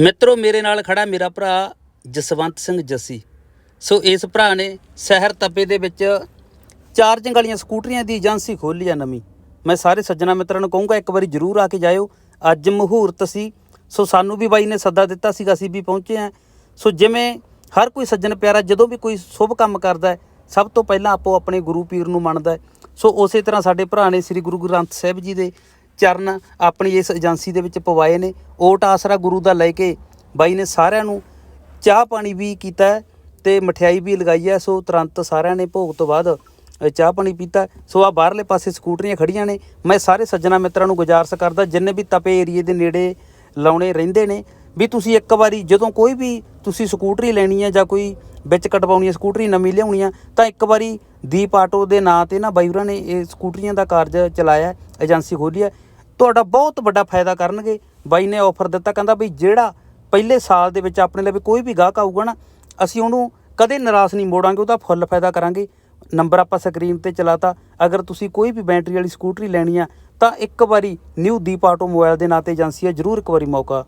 ਮਿੱਤਰੋ, ਮੇਰੇ ਨਾਲ ਖੜਾ ਮੇਰਾ ਭਰਾ ਜਸਵੰਤ ਸਿੰਘ ਜੱਸੀ। ਸੋ ਇਸ ਭਰਾ ਨੇ ਸ਼ਹਿਰ ਤਪੇ ਦੇ ਵਿੱਚ ਚਾਰਜਿੰਗ ਵਾਲੀਆਂ ਸਕੂਟਰੀਆਂ ਦੀ ਏਜੰਸੀ ਖੋਲ੍ਹੀ ਆ ਨਵੀਂ। ਮੈਂ ਸਾਰੇ ਸੱਜਣਾ ਮਿੱਤਰਾਂ ਨੂੰ ਕਹੂੰਗਾ, ਇੱਕ ਵਾਰੀ ਜਰੂਰ ਆ ਕੇ ਜਾਇਓ। ਅੱਜ ਮਹੂਰਤ ਸੀ। ਸੋ ਸਾਨੂੰ ਵੀ ਬਾਈ ਨੇ ਸੱਦਾ ਦਿੱਤਾ ਸੀਗਾ, ਅਸੀਂ ਵੀ ਪਹੁੰਚੇ ਆ ਸੋ ਜਿਵੇਂ ਹਰ ਕੋਈ ਸੱਜਣ ਪਿਆਰਾ ਜਦੋਂ ਵੀ ਕੋਈ ਸ਼ੁਭ ਕੰਮ ਕਰਦਾ ਹੈ, ਸਭ ਤੋਂ ਪਹਿਲਾਂ ਆਪੋ ਆਪਣੇ ਗੁਰੂ ਪੀਰ ਨੂੰ ਮੰਨਦਾ ਹੈ। ਸੋ ਉਸੇ ਤਰ੍ਹਾਂ ਸਾਡੇ ਭਰਾ ਨੇ ਸ੍ਰੀ ਗੁਰੂ ਗ੍ਰੰਥ ਸਾਹਿਬ ਜੀ ਦੇ ਚਰਨ ਆਪਣੀ ਇਸ ਏਜੰਸੀ ਦੇ ਵਿੱਚ ਪਵਾਏ ਨੇ। ਓਟ ਆਸਰਾ ਗੁਰੂ ਦਾ ਲੈ ਕੇ ਬਾਈ ਨੇ ਸਾਰਿਆਂ ਨੂੰ ਚਾਹ ਪਾਣੀ ਵੀ ਕੀਤਾ ਹੈ ਤੇ ਮਠਿਆਈ ਵੀ ਲਗਾਈ ਹੈ। ਸੋ ਤੁਰੰਤ ਸਾਰਿਆਂ ਨੇ ਭੋਗ ਤੋਂ ਬਾਅਦ ਚਾਹ ਪਾਣੀ ਪੀਤਾ ਸੋ ਆ ਬਾਹਰਲੇ ਪਾਸੇ ਸਕੂਟਰੀਆਂ ਖੜੀਆਂ ਨੇ। ਮੈਂ ਸਾਰੇ ਸੱਜਣਾ ਮਿੱਤਰਾਂ ਨੂੰ ਗੁਜ਼ਾਰਸ਼ ਕਰਦਾ, ਜਿੰਨੇ ਵੀ ਤਪੇ ਏਰੀਏ ਦੇ ਨੇੜੇ ਲਾਉਣੇ ਰਹਿੰਦੇ ਨੇ, ਵੀ ਤੁਸੀਂ ਇੱਕ ਵਾਰੀ ਜਦੋਂ ਕੋਈ ਵੀ ਤੁਸੀਂ ਸਕੂਟਰੀ ਲੈਣੀ ਹੈ ਜਾਂ ਕੋਈ ਵਿੱਚ ਕਟਵਾਉਣੀ ਹੈ, ਸਕੂਟਰੀ ਨਵੀਂ ਲਿਆਉਣੀ ਆ ਤਾਂ ਇੱਕ ਵਾਰੀ ਦੀਪ ਆਟੋ ਦੇ ਨਾਂ ਤੇ ਨਾ ਬਾਈ ਹੋਰਾਂ ਨੇ ਇਹ ਸਕੂਟਰੀਆਂ ਦਾ ਕਾਰਜ ਚਲਾਇਆ ਏਜੰਸੀ ਖੋਲ੍ਹੀ ਹੈ। ਤੁਹਾਡਾ ਬਹੁਤ ਵੱਡਾ ਫਾਇਦਾ ਕਰਨਗੇ। ਬਾਈ ਨੇ ਆਫਰ ਦਿੱਤਾ, ਕਹਿੰਦਾ ਵੀ ਜਿਹੜਾ ਪਹਿਲੇ ਸਾਲ ਦੇ ਵਿੱਚ ਆਪਣੇ ਲਈ ਕੋਈ ਵੀ ਗਾਹਕ ਆਊਗਾ ਨਾ, ਅਸੀਂ ਉਹਨੂੰ ਕਦੇ ਨਿਰਾਸ਼ ਨਹੀਂ ਮੋੜਾਂਗੇ, ਉਹਦਾ ਫੁੱਲ ਫਾਇਦਾ ਕਰਾਂਗੇ। ਨੰਬਰ ਆਪਾਂ ਸਕਰੀਨ ਤੇ ਚਲਾਤਾ। ਅਗਰ ਤੁਸੀਂ ਕੋਈ ਵੀ ਬੈਟਰੀ ਵਾਲੀ ਸਕੂਟਰੀ ਲੈਣੀ ਆ, ਤਾਂ ਇੱਕ ਵਾਰੀ ਨਿਊ ਦੀਪ ਆਟੋ ਮੋਬਾਈਲ ਦੇ ਨਾਂ ਤੇ ਏਜੰਸੀ ਹੈ ਜਰੂਰ ਇੱਕ ਵਾਰੀ ਮੌਕਾ